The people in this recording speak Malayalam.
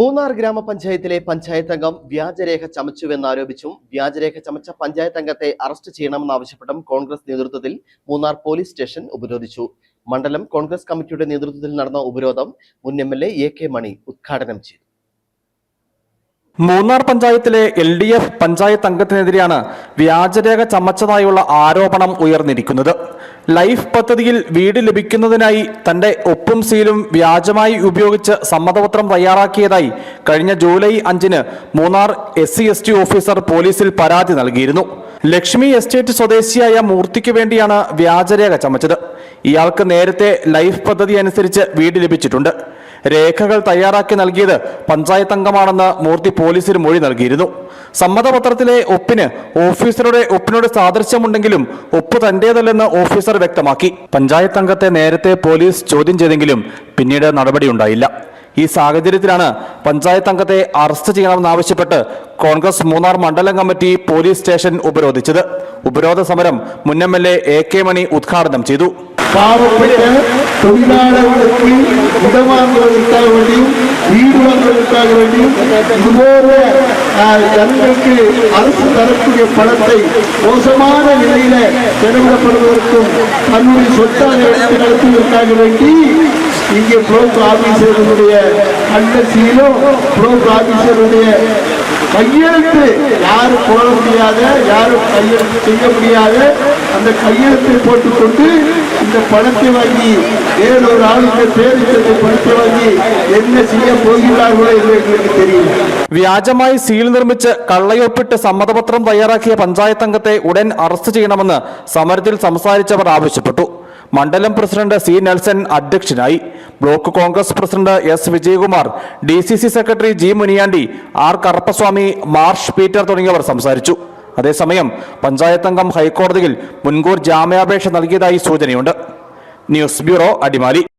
മൂന്നാർ ഗ്രാമപഞ്ചായത്തിലെ പഞ്ചായത്ത് അംഗം വ്യാജരേഖ ചമച്ചുവെന്നാരോപിച്ചും വ്യാജരേഖ ചമച്ച പഞ്ചായത്ത് അംഗത്തെ അറസ്റ്റ് ചെയ്യണമെന്നാവശ്യപ്പെട്ടും കോൺഗ്രസ് നേതൃത്വത്തിൽ മൂന്നാർ പോലീസ് സ്റ്റേഷൻ ഉപരോധിച്ചു. മണ്ഡലം കോൺഗ്രസ് കമ്മിറ്റിയുടെ നേതൃത്വത്തിൽ നടന്ന ഉപരോധം മുൻ M L A K Mani ഉദ്ഘാടനം ചെയ്തു. മൂന്നാർ പഞ്ചായത്തിലെ എൽ ഡി എഫ് പഞ്ചായത്ത് അംഗത്തിനെതിരെയാണ് വ്യാജരേഖ ചമച്ചതായുള്ള ആരോപണം ഉയർന്നിരിക്കുന്നത്. ലൈഫ് പദ്ധതിയിൽ വീട് ലഭിക്കുന്നതിനായി തന്റെ ഒപ്പും സീലും വ്യാജമായി ഉപയോഗിച്ച് സമ്മതപത്രം തയ്യാറാക്കിയതായി കഴിഞ്ഞ ജൂലൈ അഞ്ചിന് Munnar S C S T officer പോലീസിൽ പരാതി നൽകിയിരുന്നു. ലക്ഷ്മി എസ്റ്റേറ്റ് സ്വദേശിയായ മൂർത്തിക്ക് വേണ്ടിയാണ് വ്യാജരേഖ ചമച്ചത്. ഇയാൾക്ക് നേരത്തെ ലൈഫ് പദ്ധതി അനുസരിച്ച് വീട് ലഭിച്ചിട്ടുണ്ട്. രേഖകൾ തയ്യാറാക്കി നൽകിയത് പഞ്ചായത്ത് അംഗമാണെന്ന് മൂർത്തി പോലീസിന് മൊഴി നൽകിയിരുന്നു. സമ്മതപത്രത്തിലെ ഒപ്പിന് ഓഫീസറുടെ ഒപ്പിനോട് സാദൃശ്യമുണ്ടെങ്കിലും ഒപ്പ് തന്റേതല്ലെന്ന് ഓഫീസർ വ്യക്തമാക്കി. പഞ്ചായത്ത് അംഗത്തെ നേരത്തെ പോലീസ് ചോദ്യം ചെയ്തെങ്കിലും പിന്നീട് നടപടിയുണ്ടായില്ല. ഈ സാഹചര്യത്തിലാണ് പഞ്ചായത്ത് അംഗത്തെ അറസ്റ്റ് ചെയ്യണമെന്നാവശ്യപ്പെട്ട് കോൺഗ്രസ് മൂന്നാർ മണ്ഡലം കമ്മിറ്റി പോലീസ് സ്റ്റേഷൻ ഉപരോധിച്ചത്. ഉപരോധ സമരം മുൻ എം എ കെ മണി ഉദ്ഘാടനം ചെയ്തു. தொழிலாளர்களுக்கு இடமாங்குவதற்காக வேண்டியும் வீடு வாங்குவதற்காக வேண்டியும் இதுபோல ஜனங்களுக்கு அரசு தரக்கூடிய பணத்தை மோசமான நிலையில செலவிடப்படுவதற்கும் தன்னுடைய சொத்தாக எடுத்து நடத்துவதற்காக வேண்டி இங்கே புரோக் ஆபீசருடைய கண்டசியிலும் புரோக் ஆபீசருடைய கையெழுத்து யாரும் போட முடியாத யாரும் கையெழுத்து செய்ய முடியாத அந்த கையெழுத்தை போட்டுக்கொண்டு இந்த பணத்தை வாங்கி வேறொரு ஆள் இந்த பேருக்கு பணத்தை வாங்கி என்ன செய்ய போகிறார்களோ என்று எங்களுக்கு தெரியல വ്യാജമായി സീൽ നിർമ്മിച്ച് കള്ളയൊപ്പിട്ട് സമ്മതപത്രം തയ്യാറാക്കിയ പഞ്ചായത്ത് അംഗത്തെ ഉടൻ അറസ്റ്റ് ചെയ്യണമെന്ന് സമരത്തിൽ സംസാരിച്ചവർ ആവശ്യപ്പെട്ടു മണ്ഡലം പ്രസിഡന്റ് സി നെൽസൺ അധ്യക്ഷനായി block Congress president S Vijayakumar D C C secretary G Muniyandi R Karuppaswamy Marsh Peter തുടങ്ങിയവർ സംസാരിച്ചു അതേസമയം പഞ്ചായത്ത് അംഗം ഹൈക്കോടതിയിൽ മുൻകൂർ ജാമ്യാപേക്ഷ നൽകിയതായി സൂചനയുണ്ട്. News bureau Adimali.